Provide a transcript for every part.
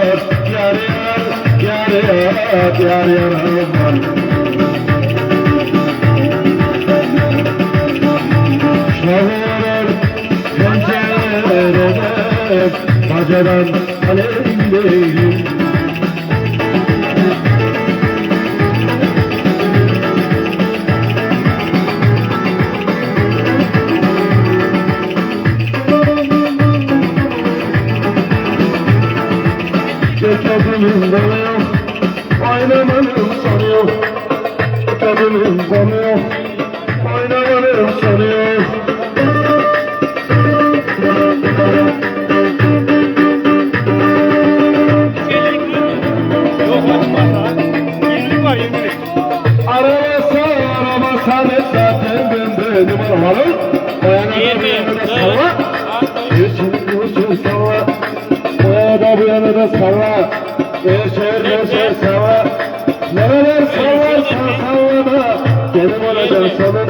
Yar yar yar yar Yar aman. Şahlar pencerede Bacadan alevdeyim Cekebimin తెలుగులో తెలుస్తుంది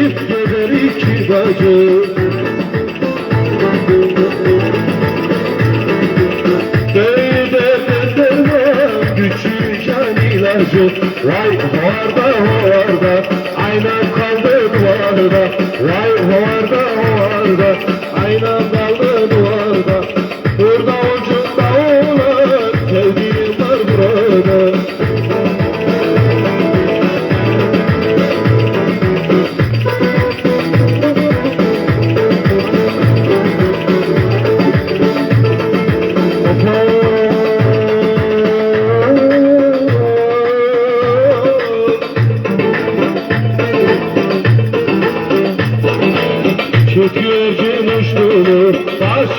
çift gezer iki bacı. Köyde bedava küçük can ilacı. Vay hovarda hovarda, ayna kaldı duvarda. Vay hovarda hovarda, ayna kaldı duvarda.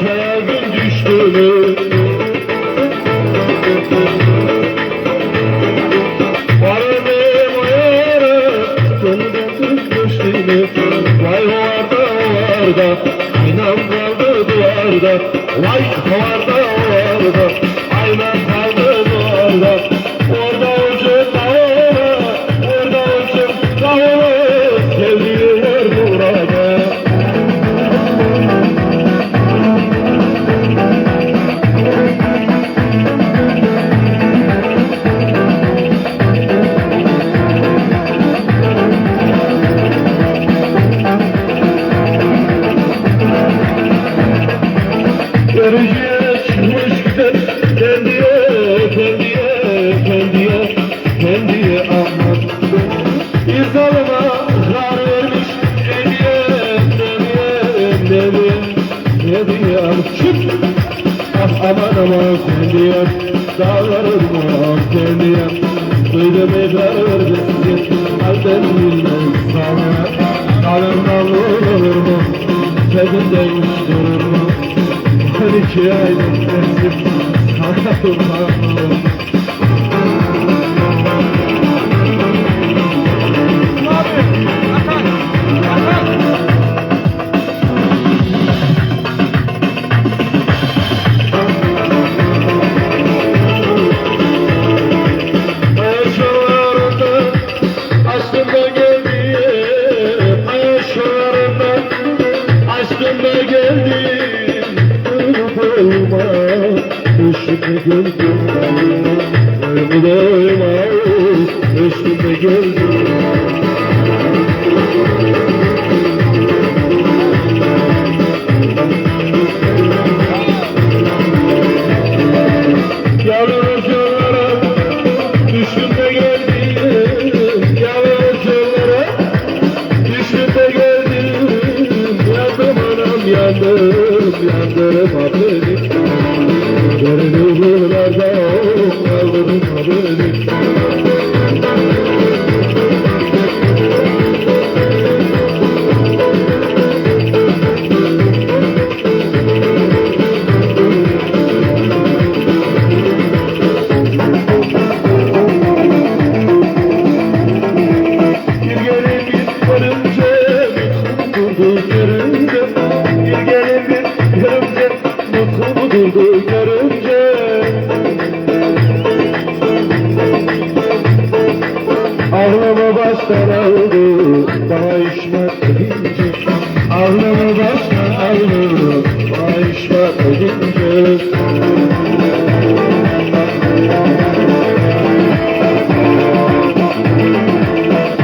Başkaya gün düştüğünü Varım o yere, gönlümden düştüğünü Vay hovarda hovarda, aynam kaldı duvarda. Vay hovarda hovarda, aynam hediye, hediye, hediye Çık! Ah aman aman kendiye Dağlarım aman kendiye Duydum evler verdi size Halden bilmem sana. Dalından vurur mu değmiş durur mu? Ben iki aylık dersim sana kurbanım Mutlu görünce Ağlama baştan aldı Bana işmat edince. Ağlama baştan aldı Bana işmat edince.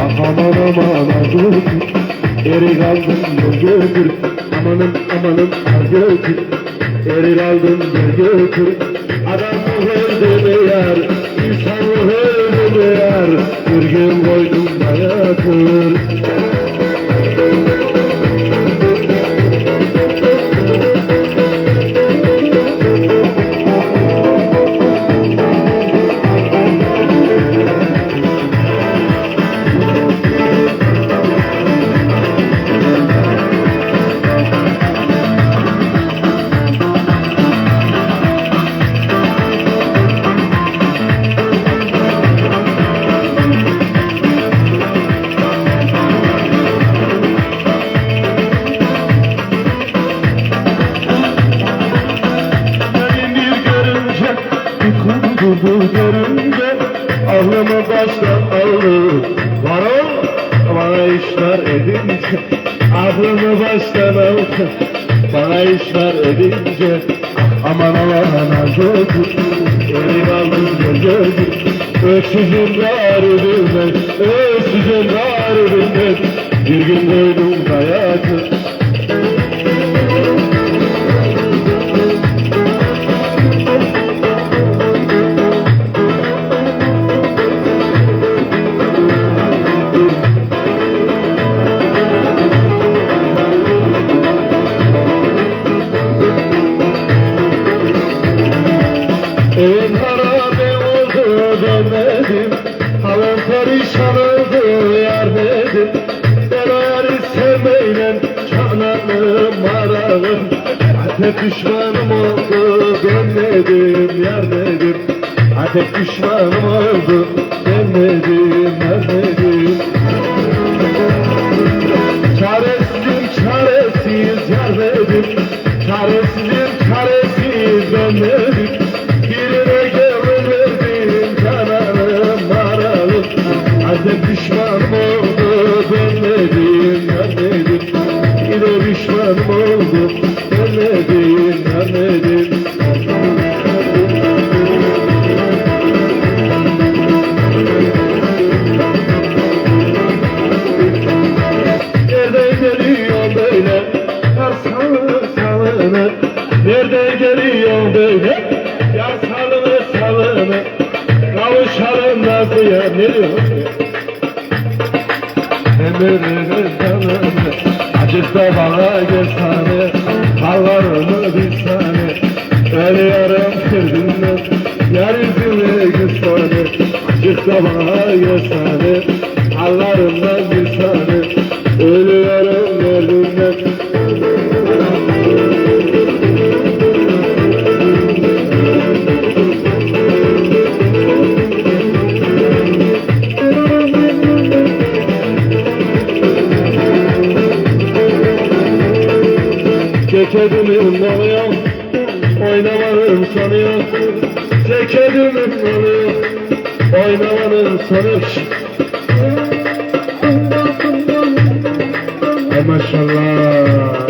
Aman aman götür Eri kaldım gel götür Amanım amanım al götür Eri kaldım gel götür Adam mı öldü yar İnsan mı öldü yar. Bir gün koydum hayatır baştan aldı Var ol, bana işler edince Aklımı baştan aldı Bana işler edince Aman Allah'ına götür Geri kaldım götür Öksüzün garibinden Öksüzün garibinden Bir gün doydum hayatı marağım Hep düşmanım oldu dönmedim yar dedim Hep düşmanım oldu dönmedim yar dedim Çaresizim çaresiz yar dedim Çaresizim Sabah yaşanı Hallarımdan bir tane Ölüyorum derdimden Ceketimin doluyor Oynamadım sanıyor Ceketimin doluyor Oynamanın sanıyor Ay maşallah